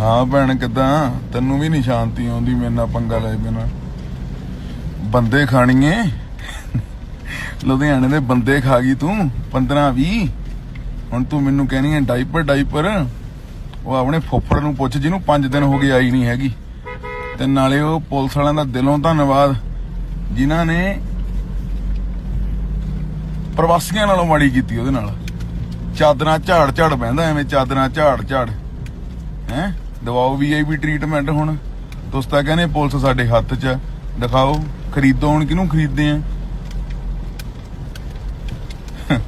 ਹਾਂ ਭੈਣ, ਕਿਦਾਂ? ਤੈਨੂੰ ਵੀ ਨਹੀਂ ਸ਼ਾਂਤੀ ਆਉਂਦੀ ਮੇਰੇ ਨਾਲ ਪੰਗਾ ਲੈ ਬਿਨਾ ਬੰਦੇ ਖਾਣੀਏ। ਲੁਧਿਆਣੇ ਦੇ ਬੰਦੇ ਖਾ ਗਈ ਤੂੰ 15 20 ਹੁਣ ਤੂੰ ਮੈਨੂੰ ਕਹਿਣੀ ਹੈ ਡਾਈਪਰ ਡਾਈਪਰ ਉਹ ਆਪਣੇ ਫੁੱਫੜ ਨੂੰ ਪੁੱਛ, ਜਿਹਨੂੰ 5 ਦਿਨ ਹੋ ਗਏ ਆਈ ਨਹੀਂ ਹੈਗੀ। ਤੇ ਨਾਲੇ ਉਹ ਪੁਲਿਸ ਵਾਲਿਆਂ ਦਾ ਦਿਲੋਂ ਧੰਨਵਾਦ, ਜਿਨ੍ਹਾਂ ਨੇ ਪ੍ਰਵਾਸੀਆਂ ਨਾਲੋਂ ਮਾੜੀ ਕੀਤੀ ਉਹਦੇ ਨਾਲ। ਚਾਦਰਾਂ ਝਾੜ ਝਾੜ ਬਹਿੰਦਾ ਐਵੇਂ, ਚਾਦਰਾਂ ਝਾੜ ਝਾੜ ਹੈ? ਦਵਾਓ ਵੀਆਈਪੀ ਟ੍ਰੀਟਮੈਂਟ ਹੁਣ। ਤੁਸੀਂ ਤਾਂ ਕਹਿੰਦੇ ਪੁਲਿਸ ਸਾਡੇ ਹੱਥ 'ਚ ਦਿਖਾਓ, ਖਰੀਦੋ ਹੁਣ ਕਿਹਨੂੰ ਖਰੀਦਦੇ ਆ?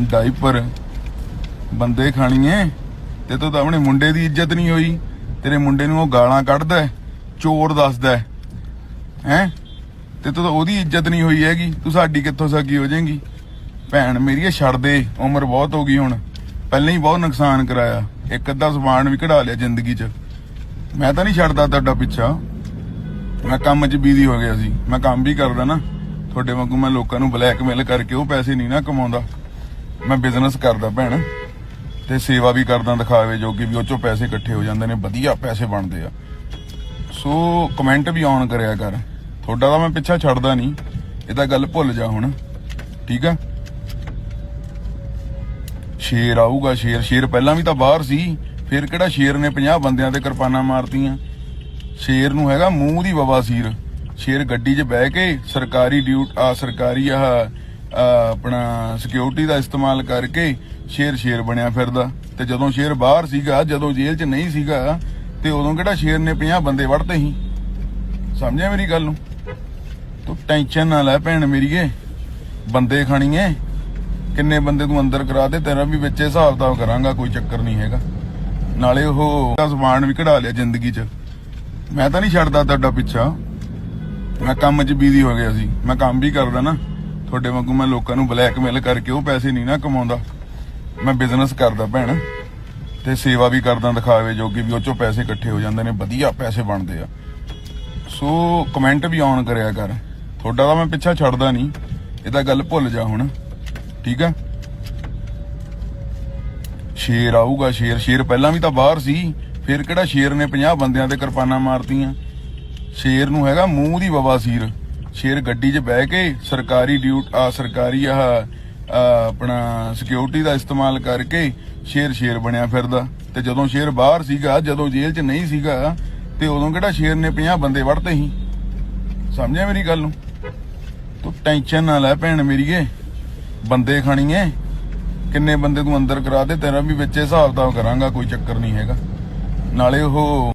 ਡਾਈਪਰ ਬੰਦੇ ਖਾਣੀਏ। ਤੇ ਤੂੰ ਤਾਂ ਆਪਣੇ ਮੁੰਡੇ ਦੀ ਇੱਜ਼ਤ ਨਹੀਂ ਹੋਈ। ਤੇਰੇ ਮੁੰਡੇ ਨੂੰ ਉਹ ਗਾਲਾਂ ਕੱਢਦਾ ਚੋਰ ਦੱਸਦਾ ਹੈ। ਹੈਂ? ਤੇ ਤੂੰ ਤਾਂ ਉਹਦੀ ਇੱਜ਼ਤ ਨਹੀਂ ਹੋਈ ਹੈਗੀ। ਤੂੰ ਸਾਡੀ ਕਿੱਥੋਂ ਸਕੀ ਹੋ ਜਾਏਗੀ? ਭੈਣ ਮੇਰੀ ਇਹ ਛੱਡ ਦੇ। ਉਮਰ ਬਹੁਤ ਹੋ ਗਈ ਹੁਣ। ਪਹਿਲਾਂ ਹੀ ਬਹੁਤ ਨੁਕਸਾਨ ਕਰਾਇਆ। ਇੱਕ ਅੱਧਾ ਸਮਾਨ ਵੀ ਕਢਾ ਲਿਆ ਜ਼ਿੰਦਗੀ 'ਚ। ਮੈਂ ਤਾਂ ਨਹੀਂ ਛੱਡਦਾ ਤੁਹਾਡਾ ਪਿੱਛਾ। ਮੈਂ ਕੰਮ 'ਚ ਬੀਜ਼ੀ ਹੋ ਗਿਆ ਸੀ। ਮੈਂ ਕੰਮ ਵੀ ਕਰਦਾ ਨਾ। ਤੁਹਾਡੇ ਵਾਂਗੂ ਮੈਂ ਲੋਕਾਂ ਨੂੰ ਬਲੈਕਮੇਲ ਕਰਕੇ ਉਹ ਪੈਸੇ ਨਹੀਂ ਨਾ ਕਮਾਉਂਦਾ। ਮੈਂ ਬਿਜ਼ਨਸ ਕਰਦਾ ਭੈਣ। ਤੇ ਸੇਵਾ ਵੀ ਕਰਦਾ ਦਿਖਾਵੇ ਜੋਗੀ ਵੀ ਉਹ ਚੋਂ ਪੈਸੇ ਇਕੱਠੇ ਹੋ ਜਾਂਦੇ ਨੇ। ਵਧੀਆ ਪੈਸੇ ਬਣਦੇ ਆ। ਸੋ ਕਮੈਂਟ ਵੀ ਆਨ ਕਰਿਆ ਕਰ। ਤੁਹਾਡਾ ਤਾਂ ਮੈਂ ਪਿੱਛਾ ਛੱਡਦਾ ਨਹੀਂ। ਇਹ ਤਾਂ ਗੱਲ ਭੁੱਲ ਜਾ ਹੁਣ। ਠੀਕ ਆ? ਸ਼ੇਰ ਆਊਗਾ, ਸ਼ੇਰ। ਸ਼ੇਰ ਪਹਿਲਾਂ ਵੀ ਤਾਂ ਬਾਹਰ ਸੀ। ਫਿਰ ਕਿਹੜਾ ਸ਼ੇਰ ਨੇ 50 ਬੰਦਿਆਂ ਤੇ ਕਿਰਪਾਨਾਂ ਮਾਰਤੀਆਂ? ਸ਼ੇਰ ਨੂੰ ਹੈਗਾ ਮੂੰਹ ਦੀ ਬਵਾਸੀਰ ਸ਼ੇਰ। ਗੱਡੀ 'ਚ ਬਹਿ ਕੇ ਸਰਕਾਰੀ ਡਿਊਟ ਆ ਸਰਕਾਰੀ ਆਹ ਆ, ਆਪਣਾ ਸਿਕਿਉਰਿਟੀ ਦਾ ਇਸਤੇਮਾਲ ਕਰਕੇ ਸ਼ੇਰ ਸ਼ੇਰ ਬਣਿਆ ਫਿਰਦਾ। ਤੇ ਜਦੋਂ ਸ਼ੇਰ ਬਾਹਰ ਸੀਗਾ ਜਦੋਂ ਜੇਲ੍ਹ 'ਚ ਨਹੀਂ ਸੀਗਾ ਤੇ ਉਦੋਂ ਕਿਹੜਾ ਸ਼ੇਰ ਨੇ 50 ਬੰਦੇ ਵੜਤੇ ਸੀ? ਸਮਝਿਆ ਮੇਰੀ ਗੱਲ ਨੂੰ? ਤੂੰ ਟੈਨਸ਼ਨ ਨਾ ਲੈ ਭੈਣ ਮੇਰੀਏ ਬੰਦੇ ਖਾਣੀਏ। ਕਿੰਨੇ ਬੰਦੇ ਤੂੰ ਅੰਦਰ ਕਰਾ ਦੇ ਤੇਰਾ ਵੀ ਵਿੱਚ ਹਿਸਾਬ ਦਾ ਕਰਾਂਗਾ ਕੋਈ ਚੱਕਰ ਨਹੀਂ ਹੈਗਾ। ਨਾਲੇ ਉਹ ਸਮਾਨ ਵੀ ਕਢਾ ਲਿਆ ਜ਼ਿੰਦਗੀ 'ਚ। ਮੈਂ ਤਾਂ ਨਹੀਂ ਛੱਡਦਾ ਤੁਹਾਡਾ ਪਿੱਛਾ। ਮੈਂ ਕੰਮ 'ਚ ਬੀਜ਼ੀ ਹੋ ਗਿਆ ਸੀ। ਮੈਂ ਕੰਮ ਵੀ ਕਰਦਾ ਨਾ। ਤੁਹਾਡੇ ਵਾਂਗੂ ਮੈਂ ਲੋਕਾਂ ਨੂੰ ਬਲੈਕਮੇਲ ਕਰਕੇ ਉਹ ਪੈਸੇ ਨਹੀਂ ਨਾ ਕਮਾਉਂਦਾ। ਮੈਂ ਬਿਜ਼ਨਸ ਕਰਦਾ ਭੈਣ। ਤੇ ਸੇਵਾ ਵੀ ਕਰਦਾ ਦਿਖਾਵੇ ਜੋਗੀ ਵੀ, ਉਹ ਚੋਂ ਪੈਸੇ ਇਕੱਠੇ ਹੋ ਜਾਂਦੇ ਨੇ, ਵਧੀਆ ਪੈਸੇ ਬਣਦੇ ਆ। ਸੋ ਕਮੈਂਟ ਵੀ ਆਨ ਕਰਿਆ ਕਰ। ਤੁਹਾਡਾ ਤਾਂ ਮੈਂ ਪਿੱਛਾ ਛੱਡਦਾ ਨਹੀਂ। ਇਹ ਤਾਂ ਗੱਲ ਭੁੱਲ ਜਾ ਹੁਣ। ਠੀਕ ਆ? ਸ਼ੇਰ ਆਊਗਾ ਸ਼ੇਰ। ਸ਼ੇਰ ਪਹਿਲਾਂ ਵੀ ਤਾਂ ਬਾਹਰ ਸੀ ਫਿਰ ਕਿਹੜਾ ਸ਼ੇਰ ਨੇ 50 ਬੰਦਿਆਂ ਤੇ ਕਿਰਪਾਨਾਂ ਮਾਰਤੀਆਂ? ਸ਼ੇਰ ਨੂੰ ਹੈਗਾ ਮੂੰਹ ਦੀ ਬਵਾਸੀਰ ਸ਼ੇਰ। ਗੱਡੀ 'ਚ ਬਹਿ ਕੇ ਸਰਕਾਰੀ ਡਿਊਟ ਆ ਸਰਕਾਰੀ ਆ, ਆਪਣਾ ਸਿਕਿਉਰਿਟੀ ਦਾ ਇਸਤੇਮਾਲ ਕਰਕੇ ਸ਼ੇਰ ਸ਼ੇਰ ਬਣਿਆ ਫਿਰਦਾ। ਤੇ ਜਦੋਂ ਸ਼ੇਰ ਬਾਹਰ ਸੀਗਾ ਜਦੋਂ ਜੇਲ੍ਹ 'ਚ ਨਹੀਂ ਸੀਗਾ ਤੇ ਉਦੋਂ ਕਿਹੜਾ ਸ਼ੇਰ ਨੇ 50 ਬੰਦੇ ਵੜਤੇ ਸੀ? ਸਮਝਿਆ ਮੇਰੀ ਗੱਲ ਨੂੰ? ਤੂੰ ਟੈਨਸ਼ਨ ਨਾ ਲੈ ਭੈਣ ਮੇਰੀਏ। ਬੰਦੇ ਖਾਣੀਏ। ਕਿੰਨੇ ਬੰਦੇ ਤੂੰ ਅੰਦਰ ਕਰਾ ਦੇ, ਤੇਰਾ ਵੀ ਵਿੱਚੇ ਹਿਸਾਬ ਦਾ ਕਰਾਂਗਾ, ਕੋਈ ਚੱਕਰ ਨਹੀਂ ਹੈਗਾ। ਨਾਲੇ ਉਹ